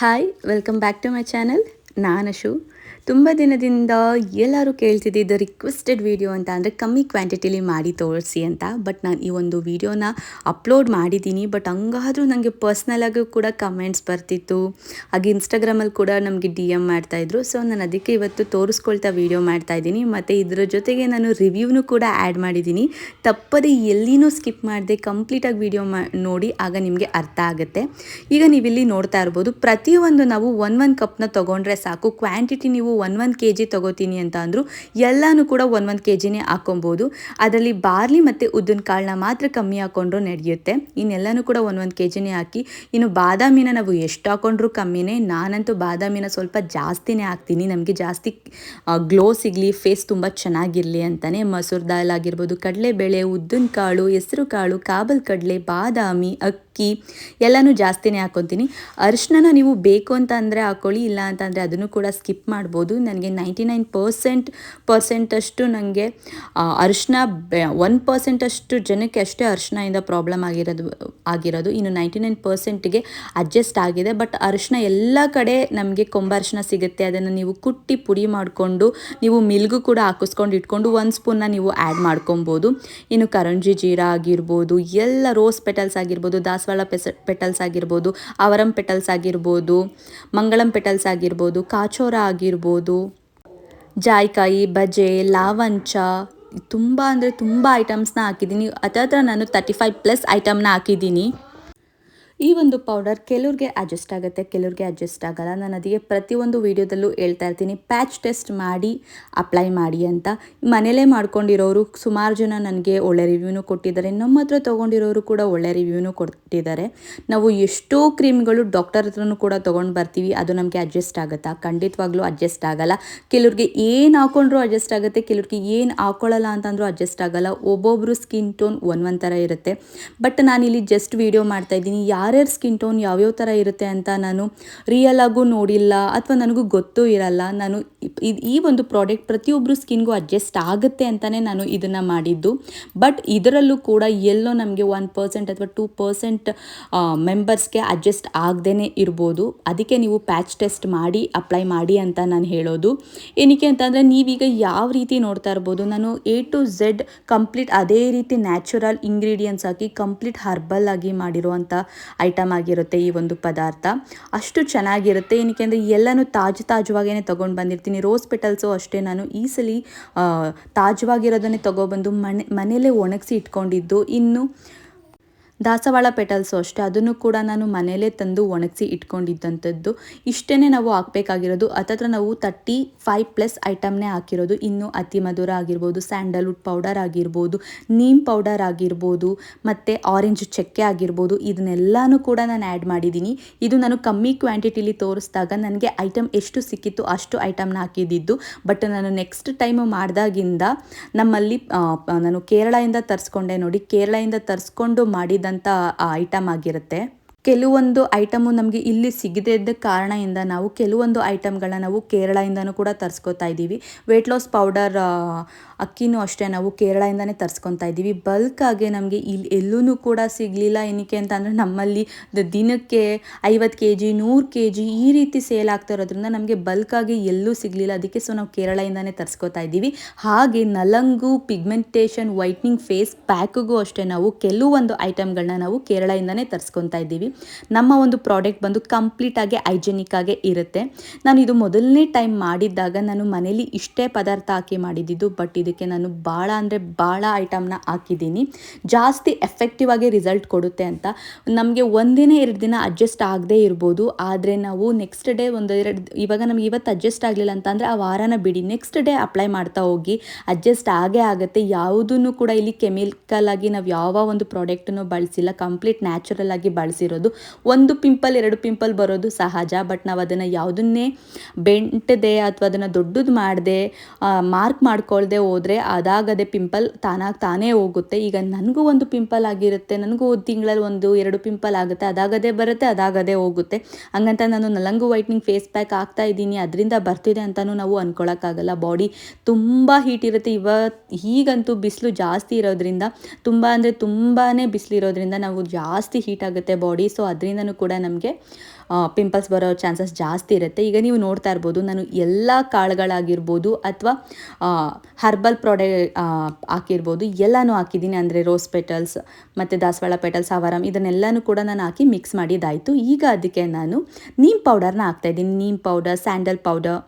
Hi welcome back to my channel. నానషు ತುಂಬ ದಿನದಿಂದ ಎಲ್ಲರೂ ಕೇಳ್ತಿದ್ದಿದ್ದು ರಿಕ್ವೆಸ್ಟೆಡ್ ವಿಡಿಯೋ ಅಂತ ಅಂದರೆ ಕಮ್ಮಿ ಕ್ವಾಂಟಿಟಿಲಿ ಮಾಡಿ ತೋರಿಸಿ ಅಂತ. ಬಟ್ ನಾನು ಈ ಒಂದು ವಿಡಿಯೋನ ಅಪ್ಲೋಡ್ ಮಾಡಿದ್ದೀನಿ. ಬಟ್ ಹಂಗಾದರೂ ನನಗೆ ಪರ್ಸ್ನಲಾಗೂ ಕೂಡ ಕಮೆಂಟ್ಸ್ ಬರ್ತಿತ್ತು. ಹಾಗೆ ಇನ್ಸ್ಟಾಗ್ರಾಮಲ್ಲಿ ಕೂಡ ನಮಗೆ ಡಿ ಎಂ ಮಾಡ್ತಾಯಿದ್ರು ಸೊ ನಾನು ಅದಕ್ಕೆ ಇವತ್ತು ತೋರಿಸ್ಕೊಳ್ತಾ ವಿಡಿಯೋ ಮಾಡ್ತಾ ಇದ್ದೀನಿ. ಮತ್ತು ಇದರ ಜೊತೆಗೆ ನಾನು ರಿವ್ಯೂನು ಕೂಡ ಆ್ಯಡ್ ಮಾಡಿದ್ದೀನಿ. ತಪ್ಪದೆ ಎಲ್ಲಿನೂ ಸ್ಕಿಪ್ ಮಾಡದೆ ಕಂಪ್ಲೀಟಾಗಿ ವಿಡಿಯೋ ಮಾ, ನೋಡಿ ಆಗ ನಿಮಗೆ ಅರ್ಥ ಆಗುತ್ತೆ. ಈಗ ನೀವಿಲ್ಲಿ ನೋಡ್ತಾ ಇರ್ಬೋದು, ಪ್ರತಿಯೊಂದು ನಾವು ಒನ್ ಒನ್ ಕಪ್ನ ತೊಗೊಂಡ್ರೆ ಸಾಕು. ಕ್ವಾಂಟಿಟಿ ನೀವು ಒನ್ ಒನ್ ಕೆ ಜಿ ತೊಗೋತೀನಿ ಅಂತ ಅಂದರು, ಎಲ್ಲನೂ ಕೂಡ ಒನ್ ಒಂದು ಕೆ ಜಿನೇ ಹಾಕೊಬೋದು. ಅದರಲ್ಲಿ ಬಾರ್ಲಿ ಮತ್ತು ಉದ್ದಿನ ಕಾಳನ್ನ ಮಾತ್ರ ಕಮ್ಮಿ ಹಾಕ್ಕೊಂಡ್ರು ನಡೆಯುತ್ತೆ. ಇನ್ನೆಲ್ಲನೂ ಕೂಡ ಒನ್ ಒಂದು ಕೆ ಜಿನೇ ಹಾಕಿ, ಇನ್ನು ಬಾದಾಮಿನ ನಾವು ಎಷ್ಟು ಹಾಕೊಂಡ್ರು ಕಮ್ಮಿನೇ, ನಾನಂತೂ ಬಾದಾಮಿನ ಸ್ವಲ್ಪ ಜಾಸ್ತಿನೇ ಹಾಕ್ತೀನಿ. ನಮಗೆ ಜಾಸ್ತಿ ಗ್ಲೋ ಸಿಗಲಿ ಫೇಸ್ ತುಂಬ ಚೆನ್ನಾಗಿರಲಿ ಅಂತಲೇ ಮಸೂರ್ ದಾಲ್ ಆಗಿರ್ಬೋದು, ಕಡಲೆಬೇಳೆ, ಉದ್ದಿನ ಕಾಳು, ಹೆಸರು ಕಾಳು, ಕಾಬಲ್ ಕಡಲೆ, ಬಾದಾಮಿ, ಅಕ್ಕಿ ಎಲ್ಲನೂ ಜಾಸ್ತಿನೇ ಹಾಕ್ಕೊತೀನಿ ಅರಿಶಿನ ನೀವು ಬೇಕು ಅಂತ ಅಂದರೆ ಹಾಕ್ಕೊಳ್ಳಿ ಇಲ್ಲ ಅಂತಂದರೆ ಅದನ್ನು ಕೂಡ ಸ್ಕಿಪ್ ಮಾಡ್ಬೋದು. ನನಗೆ ನೈಂಟಿ ನೈನ್ ಪರ್ಸೆಂಟ್ ಪರ್ಸೆಂಟಷ್ಟು ನನಗೆ ಅರಿಶಿನ ಒನ್ ಪರ್ಸೆಂಟಷ್ಟು ಜನಕ್ಕೆ ಅಷ್ಟೇ ಅರಿಶಿನಿಂದ ಪ್ರಾಬ್ಲಮ್ ಆಗಿರೋದು ಆಗಿರೋದು. ಇನ್ನು ನೈಂಟಿ ನೈನ್ ಪರ್ಸೆಂಟಿಗೆ ಅಡ್ಜಸ್ಟ್ ಆಗಿದೆ. ಬಟ್ ಅರಿಶಿನ ಎಲ್ಲ ಕಡೆ ನಮಗೆ ಕೊಂಬರಿಶಿನ ಸಿಗುತ್ತೆ. ಅದನ್ನು ನೀವು ಕುಟ್ಟಿ ಪುಡಿ ಮಾಡಿಕೊಂಡು, ನೀವು ಮಿಲ್ಗು ಕೂಡ ಹಾಕಿಸ್ಕೊಂಡು ಇಟ್ಕೊಂಡು ಒಂದು ಸ್ಪೂನ್ನ ನೀವು ಆ್ಯಡ್ ಮಾಡ್ಕೊಬೋದು. ಇನ್ನು ಕರಂಜಿ ಜೀರಾ ಆಗಿರ್ಬೋದು, ಎಲ್ಲ ರೋಸ್ ಪೆಟಲ್ಸ್ ಆಗಿರ್ಬೋದು ದಾಸವಾಳ ಪೆಸ, ಪೆಟಲ್ಸ್ ಆಗಿರ್ಬೋದು, ಅವರಂ ಪೆಟಲ್ಸ್ ಆಗಿರ್ಬೋದು, ಮಂಗಳಂ ಪೆಟಲ್ಸ್ ಆಗಿರ್ಬೋದು, ಕಾಚೋರ ಆಗಿರ್ಬೋದು, ಜಾಯ್ಕಾಯಿ, ಬಜೆ, ಲಾವಂಚ, ತುಂಬ ಅಂದರೆ ತುಂಬ ಐಟಮ್ಸ್ನ ಹಾಕಿದ್ದೀನಿ. ಹತ್ರ ನಾನು ತರ್ಟಿ ಫೈವ್ ಪ್ಲಸ್ ಐಟಮ್ನ ಹಾಕಿದ್ದೀನಿ. ಈ ಒಂದು ಪೌಡರ್ ಕೆಲವ್ರಿಗೆ ಅಡ್ಜಸ್ಟ್ ಆಗುತ್ತೆ, ಕೆಲವ್ರಿಗೆ ಅಡ್ಜಸ್ಟ್ ಆಗಲ್ಲ. ನಾನು ಅದಕ್ಕೆ ಪ್ರತಿಯೊಂದು ವೀಡಿಯೋದಲ್ಲೂ ಹೇಳ್ತಾ ಇರ್ತೀನಿ ಪ್ಯಾಚ್ ಟೆಸ್ಟ್ ಮಾಡಿ ಅಪ್ಲೈ ಮಾಡಿ ಅಂತ. ಮನೇಲೇ ಮಾಡ್ಕೊಂಡಿರೋರು ಸುಮಾರು ಜನ ನನಗೆ ಒಳ್ಳೆ ರಿವ್ಯೂನು ಕೊಟ್ಟಿದ್ದಾರೆ. ನಮ್ಮ ಹತ್ರ ತೊಗೊಂಡಿರೋರು ಕೂಡ ಒಳ್ಳೆ ರಿವ್ಯೂನು ಕೊಟ್ಟಿದ್ದಾರೆ. ನಾವು ಎಷ್ಟೋ ಕ್ರೀಮ್ಗಳು ಡಾಕ್ಟರ್ ಹತ್ರನೂ ಕೂಡ ತೊಗೊಂಡು ಬರ್ತೀವಿ, ಅದು ನಮಗೆ ಅಡ್ಜಸ್ಟ್ ಆಗುತ್ತಾ? ಖಂಡಿತವಾಗ್ಲೂ ಅಡ್ಜಸ್ಟ್ ಆಗಲ್ಲ. ಕೆಲವ್ರಿಗೆ ಏನು ಹಾಕೊಂಡ್ರೂ ಅಡ್ಜಸ್ಟ್ ಆಗುತ್ತೆ, ಕೆಲವ್ರಿಗೆ ಏನು ಹಾಕೊಳ್ಳಲ್ಲ ಅಂತಂದ್ರೂ ಅಡ್ಜಸ್ಟ್ ಆಗಲ್ಲ. ಒಬ್ಬೊಬ್ಬರು ಸ್ಕಿನ್ ಟೋನ್ ಒಂದೊಂದು ಒಂದು ಥರ ಇರುತ್ತೆ. ಬಟ್ ನಾನಿಲ್ಲಿ ಜಸ್ಟ್ ವೀಡಿಯೋ ಮಾಡ್ತಾ ಇದ್ದೀನಿ. ಯಾರ್ಯಾರ ಸ್ಕಿನ್ ಟೋನ್ ಯಾವ್ಯಾವ ಥರ ಇರುತ್ತೆ ಅಂತ ನಾನು ರಿಯಲ್ ಆಗೂ ನೋಡಿಲ್ಲ ಅಥವಾ ನನಗೂ ಗೊತ್ತೂ ಇರಲ್ಲ, ನಾನು ಈ ಒಂದು ಪ್ರಾಡಕ್ಟ್ ಪ್ರತಿಯೊಬ್ಬರು ಸ್ಕಿನ್ಗೂ ಅಡ್ಜಸ್ಟ್ ಆಗುತ್ತೆ ಅಂತಲೇ ನಾನು ಇದನ್ನು ಮಾಡಿದ್ದು. ಬಟ್ ಇದರಲ್ಲೂ ಕೂಡ ಎಲ್ಲೋ ನಮಗೆ ಒನ್ ಪರ್ಸೆಂಟ್ ಅಥವಾ ಟೂ ಪರ್ಸೆಂಟ್ ಮೆಂಬರ್ಸ್ಗೆ ಅಡ್ಜಸ್ಟ್ ಆಗದೇ ಇರ್ಬೋದು. ಅದಕ್ಕೆ ನೀವು ಪ್ಯಾಚ್ ಟೆಸ್ಟ್ ಮಾಡಿ ಅಪ್ಲೈ ಮಾಡಿ ಅಂತ ನಾನು ಹೇಳೋದು. ಏನಕ್ಕೆ ಅಂತಂದರೆ ನೀವೀಗ ಯಾವ ರೀತಿ ನೋಡ್ತಾ ಇರ್ಬೋದು, ನಾನು ಎ ಟು ಝೆಡ್ ಕಂಪ್ಲೀಟ್ ಅದೇ ರೀತಿ ನ್ಯಾಚುರಲ್ ಇಂಗ್ರೀಡಿಯೆಂಟ್ಸ್ ಹಾಕಿ ಕಂಪ್ಲೀಟ್ ಹರ್ಬಲ್ ಆಗಿ ಮಾಡಿರುವಂಥ ಐಟಮ್ ಆಗಿರುತ್ತೆ ಈ ಒಂದು ಪದಾರ್ಥ. ಅಷ್ಟು ಚೆನ್ನಾಗಿರುತ್ತೆ. ಏನಕ್ಕೆ ಅಂದರೆ ಎಲ್ಲನೂ ತಾಜು ತಾಜುವಾಗೇ ತೊಗೊಂಡು ಬಂದಿರ್ತೀನಿ. ರೋಸ್ ಪೆಟಲ್ಸು ಅಷ್ಟೇ ನಾನು ಈ ಸಲ ತಾಜುವಾಗಿರೋದನ್ನೇ ತೊಗೊಬಂದು ಮನೆ ಮನೇಲೇ ಒಣಗಿಸಿ ಇಟ್ಕೊಂಡಿದ್ದು. ಇನ್ನು ದಾಸವಾಳ ಪೆಟಲ್ಸು ಅಷ್ಟೇ. ಅದನ್ನು ಕೂಡ ನಾನು ಮನೆಯಲ್ಲೇ ತಂದು ಒಣಗಿಸಿ ಇಟ್ಕೊಂಡಿದ್ದಂಥದ್ದು. ಇಷ್ಟೇ ನಾವು ಹಾಕಬೇಕಾಗಿರೋದು ಹತ್ತತ್ರ ನಾವು ತರ್ಟಿ ಫೈವ್ ಪ್ಲಸ್ ಐಟಮ್ನೇ ಹಾಕಿರೋದು. ಇನ್ನು ಅತಿ ಮಧುರ ಆಗಿರ್ಬೋದು ಸ್ಯಾಂಡಲ್ವುಡ್ ಪೌಡರ್ ಆಗಿರ್ಬೋದು ನೀಮ್ ಪೌಡರ್ ಆಗಿರ್ಬೋದು, ಮತ್ತು ಆರೆಂಜ್ ಚಕ್ಕೆ ಆಗಿರ್ಬೋದು, ಇದನ್ನೆಲ್ಲನೂ ಕೂಡ ನಾನು ಆ್ಯಡ್ ಮಾಡಿದ್ದೀನಿ. ಇದು ನಾನು ಕಮ್ಮಿ ಕ್ವಾಂಟಿಟಿಲಿ ತೋರಿಸಿದಾಗ ನನಗೆ ಐಟಮ್ ಎಷ್ಟು ಸಿಕ್ಕಿತ್ತು ಅಷ್ಟು ಐಟಮ್ನ ಹಾಕಿದ್ದಿದ್ದು ಬಟ್ ನಾನು ನೆಕ್ಸ್ಟ್ ಟೈಮ್ ಮಾಡಿದಾಗಿಂದ ನಮ್ಮಲ್ಲಿ ನಾನು ಕೇರಳದಿಂದ ತರಿಸ್ಕೊಂಡೆ ನೋಡಿ. ಕೇರಳದಿಂದ ತರಿಸ್ಕೊಂಡು ಮಾಡಿದ ಐಟಮ್ ಆಗಿರುತ್ತೆ. ಕೆಲವೊಂದು ಐಟಮು ನಮಗೆ ಇಲ್ಲಿ ಸಿಗದೇ ಇದ್ದ ಕಾರಣದಿಂದ ನಾವು ಕೆಲವೊಂದು ಐಟಮ್ಗಳನ್ನ ನಾವು ಕೇರಳದಿಂದನೂ ಕೂಡ ತರಿಸ್ಕೊತಾ ಇದ್ದೀವಿ. ವೆಯ್ಟ್ ಲಾಸ್ ಪೌಡರ್ ಅಕ್ಕಿನೂ ಅಷ್ಟೇ ನಾವು ಕೇರಳದಿಂದನೇ ತರಿಸ್ಕೊತಾ ಇದ್ದೀವಿ. ಬಲ್ಕಾಗೆ ನಮಗೆ ಇಲ್ಲಿ ಎಲ್ಲೂ ಕೂಡ ಸಿಗಲಿಲ್ಲ. ಏನಕ್ಕೆ ಅಂತಂದರೆ ನಮ್ಮಲ್ಲಿ ದಿನಕ್ಕೆ ಐವತ್ತು ಕೆ ಜಿ ನೂರು ಕೆ ಜಿ ಈ ರೀತಿ ಸೇಲ್ ಆಗ್ತಾ ಇರೋದ್ರಿಂದ ನಮಗೆ ಬಲ್ಕಾಗಿ ಎಲ್ಲೂ ಸಿಗಲಿಲ್ಲ. ಅದಕ್ಕೆ ಸೊ ನಾವು ಕೇರಳದಿಂದನೇ ತರಿಸ್ಕೊತಾ ಇದ್ದೀವಿ. ಹಾಗೆ ನಲಂಗು ಪಿಗ್ಮೆಂಟೇಷನ್ ವೈಟ್ನಿಂಗ್ ಫೇಸ್ ಪ್ಯಾಕ್ಗೂ ಅಷ್ಟೇ ನಾವು ಕೆಲವೊಂದು ಐಟಮ್ಗಳನ್ನ ನಾವು ಕೇರಳದಿಂದನೇ ತರಿಸ್ಕೊತಾ ಇದ್ದೀವಿ. ನಮ್ಮ ಒಂದು ಪ್ರಾಡಕ್ಟ್ ಬಂದು ಕಂಪ್ಲೀಟಾಗಿ ಹೈಜೆನಿಕ್ ಆಗೇ ಇರುತ್ತೆ. ನಾನು ಇದು ಮೊದಲನೇ ಟೈಮ್ ಮಾಡಿದ್ದಾಗ ನಾನು ಮನೇಲಿ ಇಷ್ಟೇ ಪದಾರ್ಥ ಹಾಕಿ ಮಾಡಿದ್ದಿದ್ದು ಬಟ್ ಇದಕ್ಕೆ ನಾನು ಭಾಳ ಅಂದರೆ ಭಾಳ ಐಟಮ್ನ ಹಾಕಿದ್ದೀನಿ. ಜಾಸ್ತಿ ಎಫೆಕ್ಟಿವ್ ಆಗಿ ರಿಸಲ್ಟ್ ಕೊಡುತ್ತೆ ಅಂತ. ನಮಗೆ ಒಂದಿನ, ಎರಡು ದಿನ ಅಡ್ಜಸ್ಟ್ ಆಗದೇ ಇರ್ಬೋದು. ಆದರೆ ನಾವು ನೆಕ್ಸ್ಟ್ ಡೇ ಒಂದು ಎರಡು, ಇವಾಗ ನಮ್ಗೆ ಇವತ್ತು ಅಡ್ಜಸ್ಟ್ ಆಗಲಿಲ್ಲ ಅಂತಂದರೆ ಆ ವಾರನ ಬಿಡಿ ನೆಕ್ಸ್ಟ್ ಡೇ ಅಪ್ಲೈ ಮಾಡ್ತಾ ಹೋಗಿ ಅಡ್ಜಸ್ಟ್ ಆಗೇ ಆಗುತ್ತೆ. ಯಾವುದನ್ನು ಕೂಡ ಇಲ್ಲಿ ಕೆಮಿಕಲ್ ಆಗಿ ನಾವು ಯಾವ ಒಂದು ಪ್ರಾಡಕ್ಟನ್ನು ಬಳಸಿಲ್ಲ ಕಂಪ್ಲೀಟ್ ನ್ಯಾಚುರಲ್ ಆಗಿ ಬಳಸಿರೋದು. ಒಂದು ಪಿಂಪಲ್ ಎರಡು ಪಿಂಪಲ್ ಬರೋದು ಸಹಜ ಬಟ್ ನಾವು ಅದನ್ನು ಯಾವುದನ್ನೇ ಬೆಂಟದೆ ಅಥವಾ ಅದನ್ನು ದೊಡ್ಡದು ಮಾಡದೆ ಮಾರ್ಕ್ ಮಾಡ್ಕೊಳ್ದೆ ಹೋದರೆ ಅದಾಗದೆ ಪಿಂಪಲ್ ತಾನಾಗಿ ತಾನೇ ಹೋಗುತ್ತೆ. ಈಗ ನನಗೂ ಒಂದು ಪಿಂಪಲ್ ಆಗಿರುತ್ತೆ, ನನಗೂ ತಿಂಗಳಲ್ಲಿ ಒಂದು, ಎರಡು ಪಿಂಪಲ್ ಆಗುತ್ತೆ, ಅದಾಗದೇ ಬರುತ್ತೆ, ಅದಾಗದೇ ಹೋಗುತ್ತೆ. ಹಂಗಂತ ನಾನು ನಲಂಗು ವೈಟ್ನಿಂಗ್ ಫೇಸ್ ಪ್ಯಾಕ್ ಆಗ್ತಾ ಇದ್ದೀನಿ, ಅದರಿಂದ ಬರ್ತಿದೆ ಅಂತಲೂ ನಾವು ಅಂದ್ಕೊಳಕ್ಕಾಗಲ್ಲ ಬಾಡಿ ತುಂಬ ಹೀಟ್ ಇರುತ್ತೆ. ಇವತ್ತು ಈಗಂತೂ ಬಿಸಿಲು ಜಾಸ್ತಿ ಇರೋದ್ರಿಂದ, ತುಂಬ ಅಂದರೆ ತುಂಬಾ ಬಿಸಿಲಿರೋದ್ರಿಂದ ನಾವು ಜಾಸ್ತಿ ಹೀಟ್ ಆಗುತ್ತೆ ಬಾಡಿ ಸೊ ಅದರಿಂದನೂ ಕೂಡ ನಮಗೆ ಪಿಂಪಲ್ಸ್ ಬರೋ ಚಾನ್ಸಸ್ ಜಾಸ್ತಿ ಇರುತ್ತೆ. ಈಗ ನೀವು ನೋಡ್ತಾ ಇರ್ಬೋದು, ನಾನು ಎಲ್ಲ ಕಾಳುಗಳಾಗಿರ್ಬೋದು ಅಥವಾ ಹರ್ಬಲ್ ಪ್ರಾಡೆ ಹಾಕಿರ್ಬೋದು, ಎಲ್ಲನೂ ಹಾಕಿದ್ದೀನಿ. ಅಂದರೆ ರೋಸ್ ಪೆಟಲ್ಸ್ ಮತ್ತು ದಾಸವಾಳ ಪೆಟಲ್ಸ್ ಅವರಂ ಇದನ್ನೆಲ್ಲನೂ ಕೂಡ ನಾನು ಹಾಕಿ ಮಿಕ್ಸ್ ಮಾಡಿದ್ದಾಯಿತು. ಈಗ ಅದಕ್ಕೆ ನಾನು ನೀಮ್ ಪೌಡರ್ನ ಹಾಕ್ತಾಯಿದ್ದೀನಿ ನೀಮ್ ಪೌಡರ್ ಸ್ಯಾಂಡಲ್ ಪೌಡರ್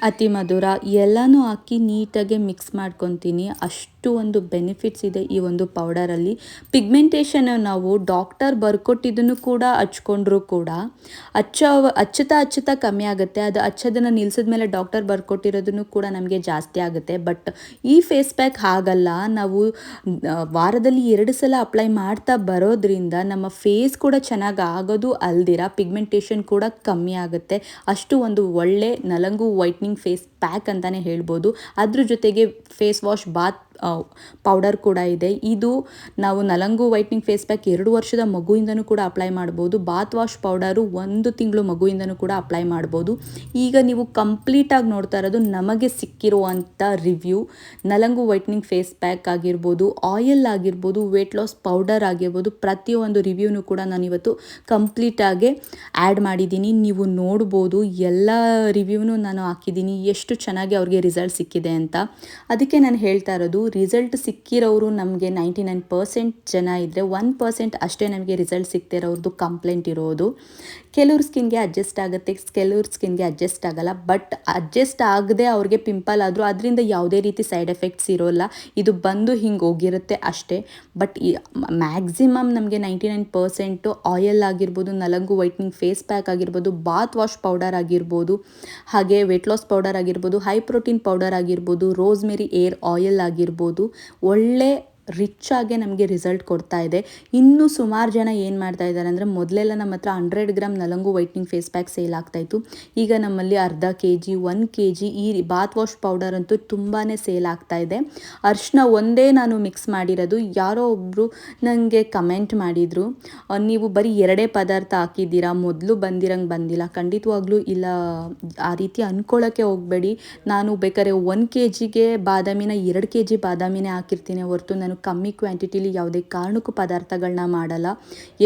ಅತಿ ಮಧುರ, ಎಲ್ಲನೂ ಹಾಕಿ ನೀಟಾಗಿ ಮಿಕ್ಸ್ ಮಾಡ್ಕೊತೀನಿ. ಅಷ್ಟು ಒಂದು ಬೆನಿಫಿಟ್ಸ್ ಇದೆ ಈ ಒಂದು ಪೌಡರಲ್ಲಿ ಪಿಗ್ಮೆಂಟೇಷನ್ ನಾವು ಡಾಕ್ಟರ್ ಬರ್ಕೊಟ್ಟಿದ್ದನ್ನು ಕೂಡ ಹಚ್ಕೊಂಡ್ರೂ ಕೂಡ ಹಚ್ಚ ಹಚ್ಚುತ್ತಾ ಹಚ್ಚುತ್ತಾ ಕಮ್ಮಿ ಆಗುತ್ತೆ. ಅದು ಹಚ್ಚೋದನ್ನು ನಿಲ್ಸಿದ ಮೇಲೆ ಡಾಕ್ಟರ್ ಬರ್ಕೊಟ್ಟಿರೋದನ್ನು ಕೂಡ ನಮಗೆ ಜಾಸ್ತಿ ಆಗುತ್ತೆ. ಬಟ್ ಈ ಫೇಸ್ ಪ್ಯಾಕ್ ಹಾಗಲ್ಲ. ನಾವು ವಾರದಲ್ಲಿ ಎರಡು ಸಲ ಅಪ್ಲೈ ಮಾಡ್ತಾ ಬರೋದ್ರಿಂದ ನಮ್ಮ ಫೇಸ್ ಕೂಡ ಚೆನ್ನಾಗಿ ಆಗೋದು ಅಲ್ದಿರ ಪಿಗ್ಮೆಂಟೇಷನ್ ಕೂಡ ಕಮ್ಮಿ ಆಗುತ್ತೆ. ಅಷ್ಟು ಒಂದು ಒಳ್ಳೆ, ನಲಂಗು ವೈಟ್ನಿಂಗ್ ಫೇಸ್ ಪ್ಯಾಕ್ ಅಂತಲೇ ಹೇಳ್ಬೋದು. ಅದ್ರ ಜೊತೆಗೆ ಫೇಸ್ ವಾಶ್ ಬಾತ್ ಪೌಡರ್ ಕೂಡ ಇದೆ. ಇದು ನಾವು ನಲಂಗು ವೈಟ್ನಿಂಗ್ ಫೇಸ್ ಪ್ಯಾಕ್ ಎರಡು ವರ್ಷದ ಮಗುವಿಂದನೂ ಕೂಡ ಅಪ್ಲೈ ಮಾಡ್ಬೋದು. ಬಾತ್ ವಾಶ್ ಪೌಡರು ಒಂದು ತಿಂಗಳು ಮಗುವಿಂದನೂ ಕೂಡ ಅಪ್ಲೈ ಮಾಡ್ಬೋದು. ಈಗ ನೀವು ಕಂಪ್ಲೀಟಾಗಿ ನೋಡ್ತಾ ಇರೋದು ನಮಗೆ ಸಿಕ್ಕಿರುವಂಥ review Nalangu whitening face pack ಆಗಿರ್ಬೋದು ಆಯಿಲ್ ಆಗಿರ್ಬೋದು ವೇಟ್ ಲಾಸ್ ಪೌಡರ್ ಆಗಿರ್ಬೋದು, ಪ್ರತಿಯೊಂದು ರಿವ್ಯೂನು ಕೂಡ ನಾನು ಇವತ್ತು ಕಂಪ್ಲೀಟಾಗಿ ಆ್ಯಡ್ ಮಾಡಿದ್ದೀನಿ. ನೀವು ನೋಡ್ಬೋದು, ಎಲ್ಲ ರಿವ್ಯೂನು ನಾನು ಹಾಕಿದ್ದೀನಿ. ಎಷ್ಟು ಚೆನ್ನಾಗಿ ಅವ್ರಿಗೆ ರಿಸಲ್ಟ್ ಸಿಕ್ಕಿದೆ ಅಂತ. ಅದಕ್ಕೆ ನಾನು ಹೇಳ್ತಾ ಇರೋದು ರಿಸಲ್ಟ್ ಸಿಕ್ಕಿರೋರು ನಮಗೆ ನೈಂಟಿ ನೈನ್ ಪರ್ಸೆಂಟ್ ಜನ ಇದ್ದರೆ ಒನ್ ಪರ್ಸೆಂಟ್ ಅಷ್ಟೇ ನಮಗೆ ರಿಸಲ್ಟ್ ಸಿಗ್ತಿರೋರ್ದು ಕಂಪ್ಲೇಂಟ್ ಇರೋದು. ಕೆಲವ್ರ ಸ್ಕಿನ್ಗೆ ಅಡ್ಜಸ್ಟ್ ಆಗುತ್ತೆ, ಕೆಲವ್ರ ಸ್ಕಿನ್ಗೆ ಅಡ್ಜಸ್ಟ್ ಆಗಲ್ಲ ಬಟ್ ಅಡ್ಜಸ್ಟ್ ಆಗದೆ ಅವ್ರಿಗೆ ಪಿಂಪಲ್ ಆದರೂ ಅದರಿಂದ ಯಾವುದೇ ರೀತಿ ಸೈಡ್ ಎಫೆಕ್ಟ್ಸ್ ಇರೋಲ್ಲ. ಇದು ಬಂದು ಹಿಂಗೆ ಹೋಗಿರುತ್ತೆ ಅಷ್ಟೇ. ಬಟ್ ಈ ಮ್ಯಾಕ್ಸಿಮಮ್ ನಮಗೆ ನೈಂಟಿ ನೈನ್ ಪರ್ಸೆಂಟು ಆಯಿಲ್ ಆಗಿರ್ಬೋದು, ನಲಂಗು ವೈಟ್ನಿಂಗ್ ಫೇಸ್ ಪ್ಯಾಕ್ ಆಗಿರ್ಬೋದು ಬಾತ್ ವಾಶ್ ಪೌಡರ್ ಆಗಿರ್ಬೋದು, ಹಾಗೆ ವೆಟ್ ಲಾಸ್ ಪೌಡರ್ ಆಗಿರ್ಬೋದು ಹೈ ಪ್ರೋಟೀನ್ ಪೌಡರ್ ಆಗಿರ್ಬೋದು ರೋಸ್ಮೆರಿ ಏರ್ ಆಯಿಲ್ ಆಗಿರ್ಬೋದು, ಒಳ್ಳೆ ರಿಚ್ ಆಗಿ ನಮಗೆ ರಿಸಲ್ಟ್ ಕೊಡ್ತಾ ಇದೆ. ಇನ್ನೂ ಸುಮಾರು ಜನ ಏನು ಮಾಡ್ತಾ ಇದ್ದಾರೆ ಅಂದರೆ ಮೊದಲೆಲ್ಲ ನಮ್ಮ ಹತ್ರ hundred gram Nalangu whitening face pack sale ಆಗ್ತಾಯಿತ್ತು ಈಗ ನಮ್ಮಲ್ಲಿ ಅರ್ಧ K G one K G ಈ ಬಾತ್ ವಾಶ್ ಪೌಡರ್ ಅಂತೂ ತುಂಬಾ ಸೇಲ್ ಆಗ್ತಾ ಇದೆ. ಅರ್ಶಿನ ಒಂದೇ ನಾನು ಮಿಕ್ಸ್ ಮಾಡಿರೋದು. ಯಾರೋ ಒಬ್ಬರು ನನಗೆ ಕಮೆಂಟ್ ಮಾಡಿದರು ನೀವು ಬರೀ ಎರಡೇ ಪದಾರ್ಥ ಹಾಕಿದ್ದೀರಾ? ಮೊದಲು ಬಂದಿರಂಗೆ ಬಂದಿಲ್ಲ. ಖಂಡಿತವಾಗ್ಲೂ ಇಲ್ಲ. ಆ ರೀತಿ ಅಂದ್ಕೊಳ್ಳೋಕ್ಕೆ ಹೋಗಬೇಡಿ. ನಾನು ಬೇಕಾದ್ರೆ ಒನ್ ಕೆ ಜಿಗೆ ಬಾದಾಮಿನ ಎರಡು ಕೆ ಜಿ ಬಾದಾಮಿನೇ ಹಾಕಿರ್ತೀನಿ ಹೊರತು ನಾನು ಕಮ್ಮಿ ಕ್ವಾಂಟಿಟಿಲಿ ಯಾವುದೇ ಕಾರಣಕ್ಕೂ ಪದಾರ್ಥಗಳನ್ನ ಮಾಡಲ್ಲ.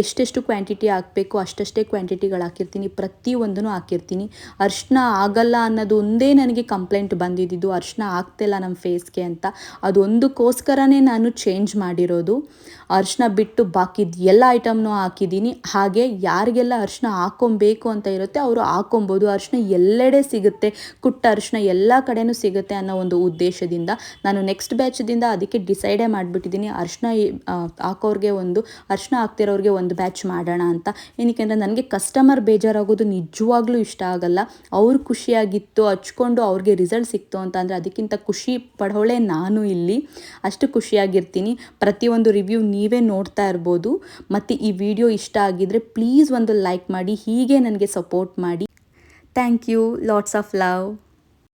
ಎಷ್ಟೆಷ್ಟು ಕ್ವಾಂಟಿಟಿ ಹಾಕಬೇಕು, ಅಷ್ಟಷ್ಟೇ ಕ್ವಾಂಟಿಟಿಗಳು ಹಾಕಿರ್ತೀನಿ ಪ್ರತಿಯೊಂದನ್ನು ಹಾಕಿರ್ತೀನಿ. ಅರ್ಶಿನ ಆಗಲ್ಲ ಅನ್ನೋದು ಒಂದೇ ನನಗೆ ಕಂಪ್ಲೇಂಟ್ ಬಂದಿದ್ದು, ಅರ್ಶಿನ ಆಗ್ತಿಲ್ಲ ನಮ್ಮ ಫೇಸ್ಗೆ ಅಂತ. ಅದೊಂದಕ್ಕೋಸ್ಕರನೇ ನಾನು ಚೇಂಜ್ ಮಾಡಿರೋದು. ಅರ್ಶಿನ ಬಿಟ್ಟು ಬಾಕಿದ ಎಲ್ಲ ಐಟಮ್ನೂ ಹಾಕಿದ್ದೀನಿ. ಹಾಗೆ ಯಾರಿಗೆಲ್ಲ ಅರ್ಶಿನ ಹಾಕೊಬೇಕು ಅಂತ ಇರುತ್ತೆ, ಅವರು ಹಾಕೊಬೋದು ಅರ್ಶಿನ ಎಲ್ಲೆಡೆ ಸಿಗುತ್ತೆ, ಕುಟ್ಟ ಅರ್ಶಿನ ಎಲ್ಲ ಕಡೆನೂ ಸಿಗುತ್ತೆ ಅನ್ನೋ ಒಂದು ಉದ್ದೇಶದಿಂದ ನಾನು ನೆಕ್ಸ್ಟ್ ಬ್ಯಾಚ್ದಿಂದ ಅದಕ್ಕೆ ಡಿಸೈಡೇ ಮಾಡಿಬಿಟ್ಟಿದ್ದೀನಿ ಅರ್ಶಿನ ಹಾಕೋರಿಗೆ ಒಂದು, ಅರ್ಶಿನ ಹಾಕ್ತಿರೋರಿಗೆ ಒಂದು ಬ್ಯಾಚ್ ಮಾಡೋಣ ಅಂತ. ಏನಕ್ಕೆ ಅಂದರೆ ನನಗೆ ಕಸ್ಟಮರ್ ಬೇಜಾರಾಗೋದು ನಿಜವಾಗ್ಲೂ ಇಷ್ಟ ಆಗಲ್ಲ. ಅವ್ರು ಖುಷಿಯಾಗಿತ್ತು, ಹಚ್ಕೊಂಡು ಅವ್ರಿಗೆ ರಿಸಲ್ಟ್ ಸಿಕ್ತು ಅಂತ ಅಂದರೆ ಅದಕ್ಕಿಂತ ಖುಷಿ ಪಡೋಳೆ ನಾನು ಇಲ್ಲಿ. ಅಷ್ಟು ಖುಷಿಯಾಗಿರ್ತೀನಿ. ಪ್ರತಿಯೊಂದು ರಿವ್ಯೂ ನೀವೇ ನೋಡ್ತಾ ಇರ್ಬೋದು. ಮತ್ತು ಈ ವಿಡಿಯೋ ಇಷ್ಟ ಆಗಿದ್ದರೆ ಪ್ಲೀಸ್ ಒಂದು ಲೈಕ್ ಮಾಡಿ, ಹೀಗೆ ನನಗೆ ಸಪೋರ್ಟ್ ಮಾಡಿ. Thank you lots of love